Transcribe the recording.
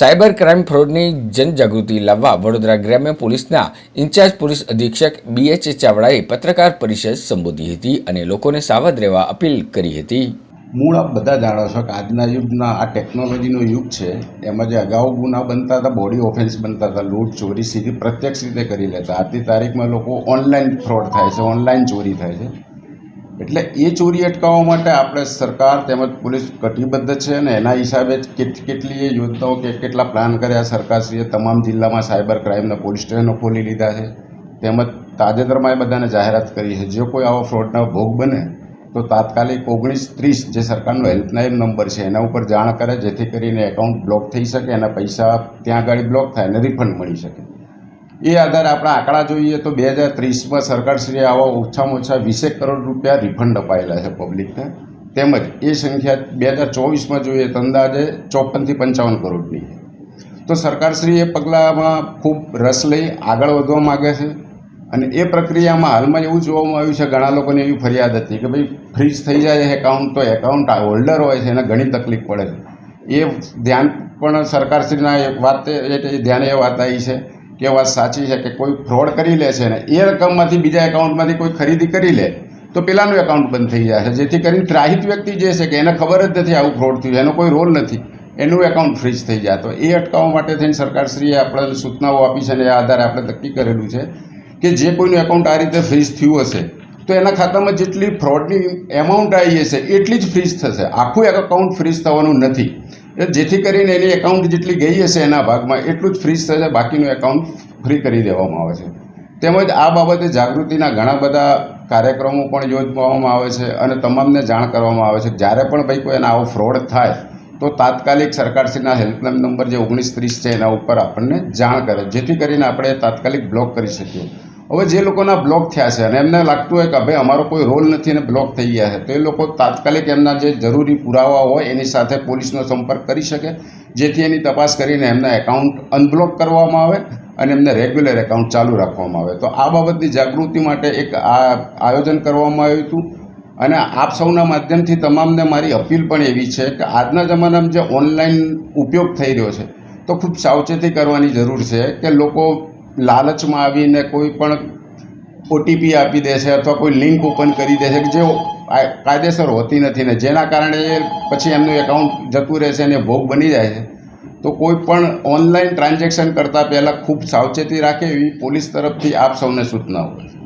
Cyber crime ફ્રોડની જનજાગૃતિ લાવવા વડોદરા ગ્રામ્ય પોલીસના ઇન્ચાર્જ પોલીસ અધિક્ષક બીએચ ચાવડાએ પત્રકાર પરિષદ સંબોધી હતી અને લોકોને સાવધ રહેવા અપીલ કરી હતી. મૂળ આપ બધા જાણો છો કે આજના યુગના આ ટેકનોલોજીનો યુગ છે, એમાં જે અગાઉ ગુના બનતા હતા, બોડી ઓફેન્સ બનતા હતા, લૂંટ, ચોરી, સીધી પ્રત્યક્ષ રીતે કરી લેતા. આજની તારીખમાં લોકો ઓનલાઈન ફ્રોડ થાય છે, ઓનલાઈન ચોરી થાય છે. એટલે એ ચોરી અટકાવવા માટે આપણે સરકાર તેમજ પોલીસ કટિબદ્ધ છે અને એના હિસાબે કેટલીય યોજનાઓ કે કેટલા પ્લાન કર્યા સરકારશ્રીએ તમામ જિલ્લામાં સાયબર ક્રાઇમના પોલીસ સ્ટેશનો ખોલી લીધા છે. તેમજ તાજેતરમાં એ બધાને જાહેરાત કરી છે. જો કોઈ આવો ફ્રોડનો ભોગ બને, તો તાત્કાલિક ઓગણીસ ત્રીસ જે સરકારનો હેલ્પલાઇન નંબર છે, એના ઉપર જાણ કરે, જેથી કરીને એકાઉન્ટ બ્લોક થઈ શકે, એના પૈસા ત્યાં આગળ બ્લોક થાય અને રિફંડ મળી શકે. એ આધારે આપણા આંકડા જોઈએ તો બે હજાર ત્રીસમાં સરકારશ્રીએ આવા ઓછામાં ઓછા વીસેક કરોડ રૂપિયા રિફંડ અપાયેલા છે પબ્લિકને તેમજ એ સંખ્યા બે હજાર ચોવીસમાં જોઈએ તો અંદાજે ચોપનથી પંચાવન કરોડની તો સરકારશ્રી એ પગલાંમાં ખૂબ રસ લઈ આગળ વધવા માગે છે અને એ પ્રક્રિયામાં હાલમાં એવું જોવામાં આવ્યું છે, ઘણા લોકોને એવી ફરિયાદ હતી કે ભાઈ ફ્રીજ થઈ જાય એકાઉન્ટ તો એકાઉન્ટ હોલ્ડર હોય છે, એને ઘણી તકલીફ પડે છે. એ ધ્યાન પણ સરકારશ્રીના એક વાત ધ્યાને એ વાત આવી છે. કે વાત સાચી છે કે કોઈ ફ્રોડ કરી લે છે ને, એ રકમમાંથી બીજા એકાઉન્ટમાંથી કોઈ ખરીદી કરી લે, તો પેલાનું એકાઉન્ટ બંધ થઈ જાય છે. જેથી કરીને ત્રાહિત વ્યક્તિ જે છે કે એને ખબર જ નથી આવું ફ્રોડ થયું, એનો કોઈ રોલ નથી. એનું એકાઉન્ટ ફ્રીઝ થઈ જાય. તો એ અટકાવવા માટે થઈને સરકારશ્રીએ આપણે સૂચનાઓ આપી છે અને એ આધારે આપણે નક્કી કરેલું છે કે જે કોઈનું એકાઉન્ટ આ રીતે ફ્રીઝ થયું હશે, તો એના ખાતામાં જેટલી ફ્રોડની એમાઉન્ટ આવી હશે, એટલી જ ફ્રીઝ થશે. આખું એકાઉન્ટ ફ્રીઝ થવાનું નથી. જેથી કરીને એની એકાઉન્ટ જેટલી ગઈ હશે એના ભાગમાં, એટલું જ ફ્રીઝ થશે, બાકીનું એકાઉન્ટ ફ્રી કરી દેવામાં આવે છે. તેમજ આ બાબતે જાગૃતિના ઘણા બધા કાર્યક્રમો પણ યોજવામાં આવે છે અને તમામને જાણ કરવામાં આવે છે. જ્યારે પણ ભાઈ કોઈ એના આવો ફ્રોડ થાય, તો તાત્કાલિક સરકારશ્રીના હેલ્પલાઇન નંબર જે ઓગણીસ ત્રીસ છે એના ઉપર આપણને જાણ કરે. જેથી કરીને આપણે તાત્કાલિક બ્લોક કરી શકીએ. હવે જે લોકોના બ્લોક થયા છે અને એમને લાગતું હોય કે ભાઈ અમારો કોઈ રોલ નથી અને બ્લોક થઈ ગયા છે, તો એ લોકો તાત્કાલિક એમના જે જરૂરી પુરાવા હોય એની સાથે પોલીસનો સંપર્ક કરી શકે, જેથી એની તપાસ કરીને એમના એકાઉન્ટ અનબ્લોક કરવામાં આવે અને એમને રેગ્યુલર એકાઉન્ટ ચાલુ રાખવામાં આવે. તો આ બાબતની જાગૃતિ માટે એક આ આયોજન કરવામાં આવ્યું હતું. અને આપ સૌના માધ્યમથી તમામને મારી અપીલ પણ એવી છે કે આજના જમાનામાં જે ઓનલાઈન ઉપયોગ થઈ રહ્યો છે, તો ખૂબ સાવચેતી કરવાની જરૂર છે કે લોકો લાલચમાં આવીને કોઈ પણ ઓટીપી આપી દેશે અથવા કોઈ લિંક ઓપન કરી દેશે કે જે કાયદેસર હોતી નથી ને જેના કારણે પછી એમનું એકાઉન્ટ જતું રહેશે અને ભોગ બની જાય છે. તો કોઈ પણ ઓનલાઈન ટ્રાન્ઝેક્શન કરતાં પહેલાં ખૂબ સાવચેતી રાખે એવી પોલીસ તરફથી આપ સૌને સૂચનાઓ છે.